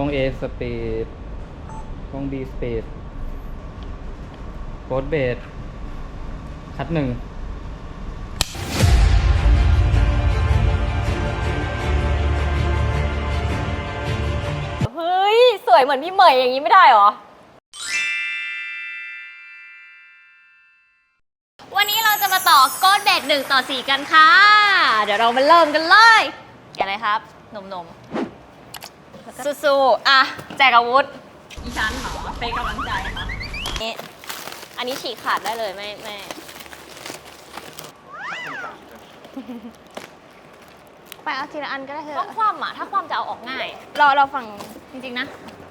กล้อง A สปีดกล้อง B สปีดโค้ดเบสคัดหนึ่งเฮ้ย สวยเหมือนพี่เหมยอย่างนี้ไม่ได้เหรอ วันนี้เราจะมาต่อก้อนเด็ดหนึ่งต่อสี่กันค่ะ เดี๋ยวเรามาเริ่มกันเลยแกะอะไรครับ นมนมๆ สู้ๆอะ แจกอาวุธอีชั้นเหรอเป็นกำลังใจค่ะนี่อันนี้ฉีกขาดได้เลยไม่ไม่ไปเอาทีละอันก็ได้เถต้องอะคว่ำอะ ถ้าคว่ำจะเอาออกง่ายเราเราฝั่งจริงๆนะ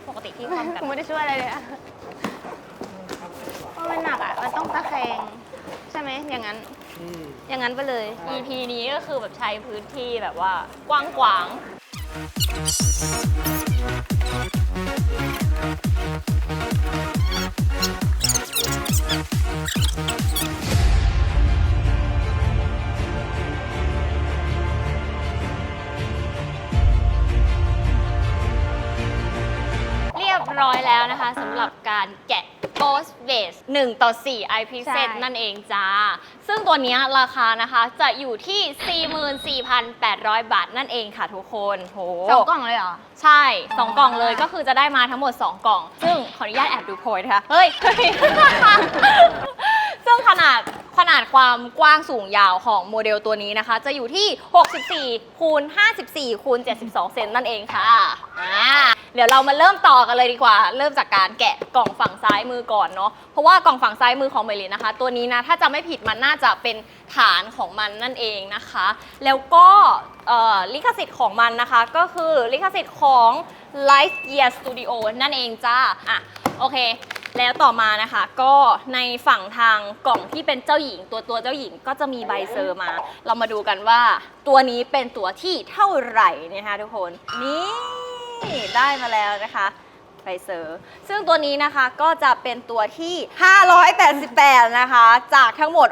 ปกติที่คว่ำกันกูไม่ได้ช่วยอะไรเลยอะเพราะมันหนักอะมันต้องตะแคงใช่ไหมอย่างนั้น อย่างนั้นไปเลย EP นี้ก็คือแบบใช้พื้นที่แบบว่ากว้างขวาง เรียบร้อยแล้วนะคะสำหรับการแกะ Ghost Base 1 ต่อ 4 IP ใช่ Set นั่นเองจ้า ซึ่งตัวเนี้ยราคานะคะจะอยู่ที่ 44,800 บาทนั่นเองค่ะทุกคนโหสองกล่องเลยเหรอ ใช่ 2 กล่องเลยก็คือจะได้มาทั้งหมด 2 กล่อง ซึ่งขออนุญาตแอบดูโพยนะคะเฮ้ย ซึ่งขนาดขนาดความกว้างสูงยาวของโมเดลตัวนี้นะคะ จะอยู่ที่ 64คูณ54คูณ72 เซนนั่นเองค่ะอ่า เดี๋ยวเรามาเริ่มต่อกันเลยดีกว่า เริ่มจากการแกะกล่องฝั่งซ้ายมือก่อนเนาะ เพราะว่ากล่องฝั่งซ้ายมือของเมลินนะคะ ตัวนี้นะถ้าจะไม่ผิดมันน่าจะเป็นฐานของมันนั่นเองนะคะ แล้วก็ลิขสิทธิ์ของมันนะคะ ก็คือลิขสิทธิ์ของ Life Year Studio นั่นเองจ้า อะ โอเคแล้วต่อมานะคะก็ในฝั่งทางกล่องที่เป็นเจ้าหญิง ตัวตัวเจ้าหญิงก็จะมีใบเซอร์มา เรามาดูกันว่าตัวนี้เป็นตัวที่เท่าไหร่นะคะทุกคน นี่ ได้มาแล้วนะคะใบเซอร์ซึ่งตัวนี้นะคะก็จะเป็นตัวที่ 588 นะคะ จากทั้งหมด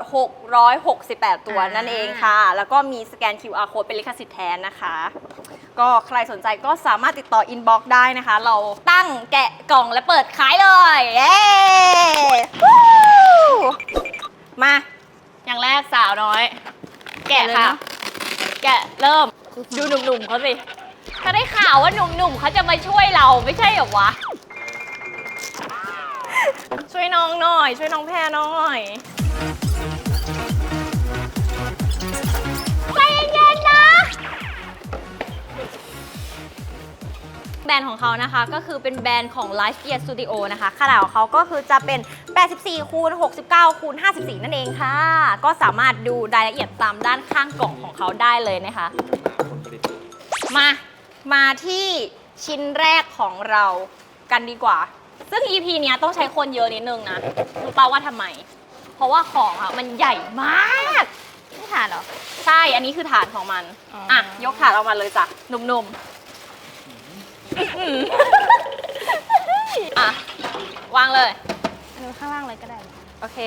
668 ตัวนั่นเองค่ะ แล้วก็มีสแกน QR code เป็นลิขสิทธิ์แทนนะคะ ก็ใครสนใจก็สามารถติดต่ออินบ็อกซ์ได้นะคะ เราตั้งแกะกล่องและเปิดขายเลยเย้วู้มา อย่างแรกสาวน้อย แกะค่ะ แกะเริ่มดูหนุ่มๆเขาสิ ถ้าได้ข่าวว่าหนุ่มๆเขาจะมาช่วยเราไม่ใช่เหรอวะ ช่วยน้องหน่อย ช่วยน้องแพรหน่อยใจเย็นๆนะ แบรนด์ของเขานะคะก็คือเป็นแบรนด์ของ Life Gear Studio นะคะ ขนาดของเขาก็คือจะเป็น 84 คูณ 69 คูณ 54 นั่นเองค่ะ ก็สามารถดูรายละเอียดตามด้านข้างกล่องของเขาได้เลยนะคะ มา มาที่ชิ้นแรกของเรากันดีกว่า ซึ่ง EP เนี้ยต้องใช้คนเยอะนิดนึงนะรู้ป่าว่าทำไม เพราะว่าของอะมันใหญ่มาก ไม่ทานเหรอ ใช่ อันนี้คือฐานของมัน อ๋ออ่ อะ ยกฐานออกมาเลยจ้ะหนุ่มๆอื้อหืออะ วางเลยอันนี้ข้างล่างเลยก็ได้ โอเค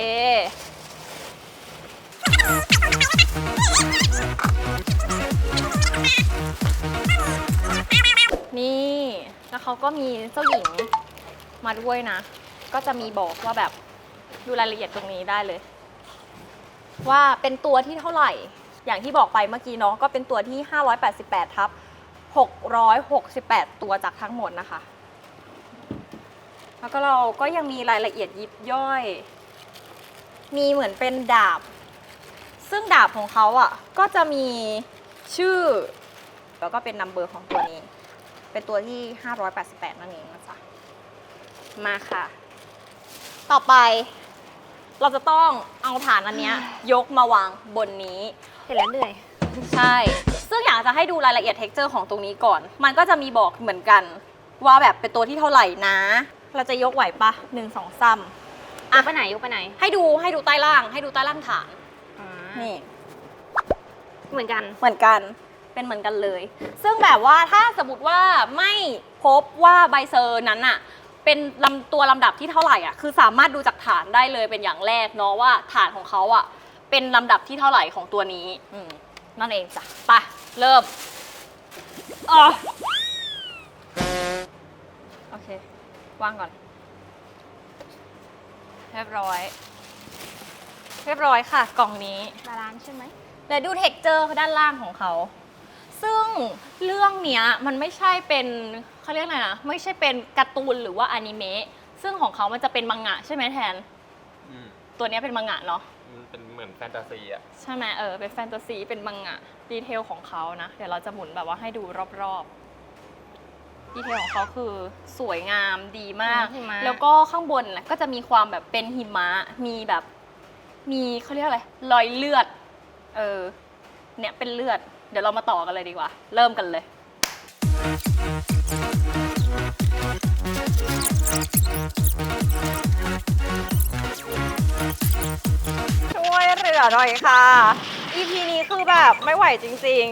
นี่ แล้วเขาก็มีเจ้าหญิงมาด้วยนะ ก็จะมีบอกว่าแบบดูรายละเอียดตรงนี้ได้เลย ว่าเป็นตัวที่เท่าไหร่ อย่างที่บอกไปเมื่อกี้เนาะก็เป็นตัวที่ 588 ทับ 668 ตัวจากทั้งหมดนะคะ แล้วก็เราก็ยังมีรายละเอียดยิบย่อย มีเหมือนเป็นดาบ ซึ่งดาบของเขาอะก็จะมี ชื่อ แล้วก็เป็นนัมเบอร์ของตัวนี้ เป็นตัวที่ 588 นั่นเองนะจ๊ะ มาค่ะ ต่อไป เราจะต้องเอาฐานอันเนี้ยยกมาวางบนนี้ เห็นแล้วเหนื่อย ใช่ ซึ่งอยากจะให้ดูรายละเอียดเท็กเจอร์ของตรงนี้ก่อน มันก็จะมีบอกเหมือนกัน ว่าแบบเป็นตัวที่เท่าไหร่นะ เราจะยกไหวปะหนึ่งสองซ้ยกไปไหนยกไปไหนำให้ดูให้ดูใต้ล่าง ให้ดูใต้ล่างฐาน นี่ เหมือนกัน เหมือนกัน เป็นเหมือนกันเลย ซึ่งแบบว่าถ้าสมมติว่าไม่พบว่าใบเซอร์นั้นอะเป็นลำตัวลำดับที่เท่าไหร่อะ คือสามารถดูจากฐานได้เลยเป็นอย่างแรกเนาะว่าฐานของเขาอะ เป็นลำดับที่เท่าไหร่ของตัวนี้อืมนั่นเองจ้ะไปเริ่มอ๋อเควางก่อน เรียบร้อย เรียบร้อยค่ะ กล่องนี้ บาลานซ์ใช่ไหม เดี๋ยวดูเท็กเจอร์ด้านล่างของเขา ซึ่งเรื่องเนี้ยมันไม่ใช่เป็นเขาเรียกอะไรนะ ไม่ใช่เป็นการ์ตูนหรือว่าอนิเมะ ซึ่งของเขามันจะเป็นมังงะใช่ไหมแทน อืมตัวเนี้ยเป็นมังงะเนาะ มันเป็นเหมือนแฟนตาซีอะ ใช่ไหมเออ เป็นแฟนตาซี เป็นมังงะ ดีเทลของเขานะ เดี๋ยวเราจะหมุนแบบว่าให้ดูรอบๆ ดีเทลของเขาคือสวยงามดีมาก หิมะ แล้วก็ข้างบนนะก็จะมีความแบบเป็นหิมะ มีแบบ มีเขาเรียกอะไร รอยเลือด เออ เนี่ยเป็นเลือด เดี๋ยวเรามาต่อกันเลยดีกว่า เริ่มกันเลย ช่วยเหลือหน่อยค่ะ EP นี้คือแบบไม่ไหวจริง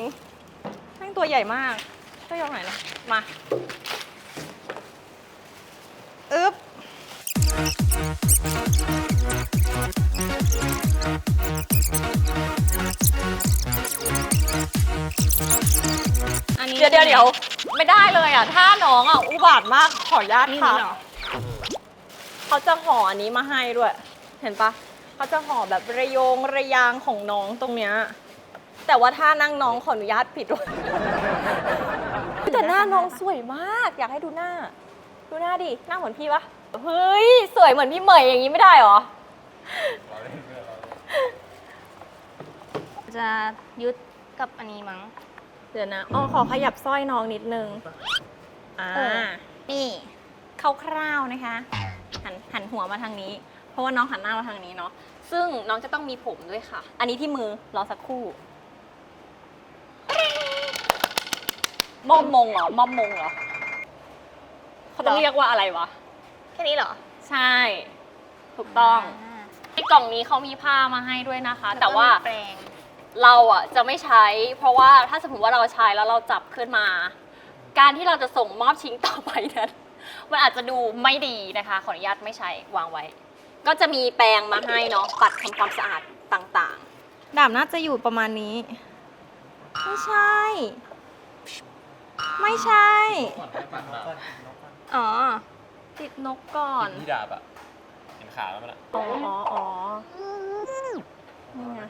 ๆแม่งตัวใหญ่มากช่วยยกหน่อยนะมา ดี๋ยวเดี๋ยวเดี๋ยวไม่ได้เลยอะ ถ้าน้องอะอุบาทมากขออนุญาตนี่ค่ะเหรอเขาจะห่ออันนี้มาให้ด้วย เห็นปะเขาจะห่อแบบระโยงระยางของน้องตรงเนี้ยแต่ว่าถ้านั่งน้องขออนุญาตผิดด้วยแต่หน้าน้องสวยมาก อยากให้ดูหน้า ดูหน้าดิหน้าเหมือนพี่ปะเฮ้ยสวยเหมือนพี่เหมยอย่างนี้ไม่ได้เหรอจะยึดกับอันนี้มั้ง เดี๋ยวนะอ๋อขอขยับสร้อยน้องนิดนึง อ่า เออ นี่คร่าวๆนะคะ หันหันหัวมาทางนี้ เพราะว่าน้องหันหน้ามาทางนี้เนาะ ซึ่งน้องจะต้องมีผมด้วยค่ะ อันนี้ที่มือรอสักครู่ มอมมงเหรอ มอมมงเหรอ เขาต้องเหรอเรียกว่าอะไรวะ แค่นี้เหรอใช่ ถูกต้องาในกล่องนี้เขามีผ้ามาให้ด้วยนะคะ แต่ว่า ล้ก็มีแปรง เราอะจะไม่ใช้ เพราะว่าถ้าสมมติว่าเราใช้แล้วเราจับขึ้นมา การที่เราจะส่งมอบชิงต่อไปนั้นมันอาจจะดูไม่ดีนะคะ ขออนุญาตไม่ใช้วางไว้ ก็จะมีแปรงมาให้เนาะปัดทำความสะอาดต่างๆดาบน่าจะอยู่ประมาณนี้ ไม่ใช่ ไม่ใช่ อ๋อ ติดนกก่อนที่ดาบอะเห็นขาแล้วมันอะอ๋ออ๋ออ๋อนี่ไง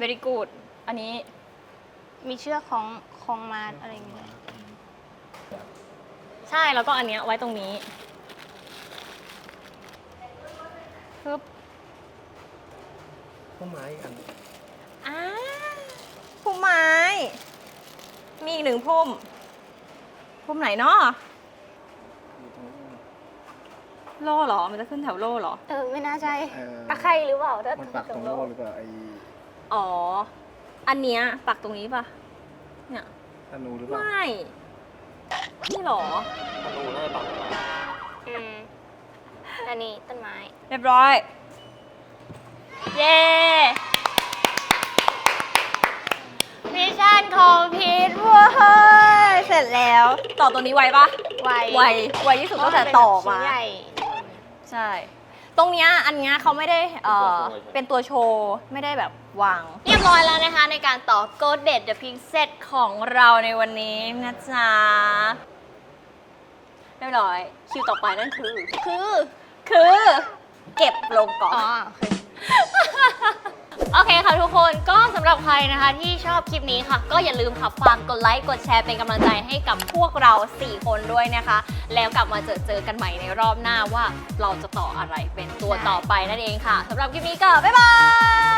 very good อันนี้มีเชือกของของมาอะไรอย่างเงี้ยใช่แล้วก็อันเนี้ยไว้ตรงนี้ฮึบต้นไม้อีกอันอ่าพุ่มไม้ มีอีกหนึ่งพุ่ม พุ่มไหนเนาะโล่เหรอ มันจะขึ้นแถวโล่เหรอ เออไม่น่าใช่เออตะไคร้หรือเปล่าถ้ามันปักตรงโลหรือเปล่าไอ้ อ๋อ อันเนี้ยปักตรงนี้ปะเนี่ยธนูหรือเปล่าไม่นี่เหรอมันดูน่าจะปักอืมอันนี้ต้นไม้ เรียบร้อย เย้มิชชั่นของพีทเว้ยเสร็จแล้วต่อตัวนี้ไวปะไวไวไวที่สุดตั้งแต่ต่อมา ชิ้นใหญ่ ใช่ ตรงเนี้ยอันเนี้ยเขาไม่ได้เอ่อเป็นตัวโชว์ ไม่ได้แบบวาง เรียบร้อยแล้วนะคะในการต่อ Go d e d The Pink Set ของเราในวันนี้นะจ๊ะเรียบร้อย คิวต่อไปนั่นคือ คือ คือ เก็บลงก่อน อ๋อ โอเคค่ะทุกคนก็สำหรับใครนะคะที่ชอบคลิปนี้ค่ะ ก็อย่าลืมค่ะฝากกดไลค์กดแชร์เป็นกำลังใจให้กับพวกเรา 4 คนด้วยนะคะ แล้วกลับมาเจอเจอกันใหม่ในรอบหน้าว่าเราจะต่ออะไรเป็นตัวต่อไปนั่นเองค่ะสำหรับคลิปนี้ก็บ๊ายบาย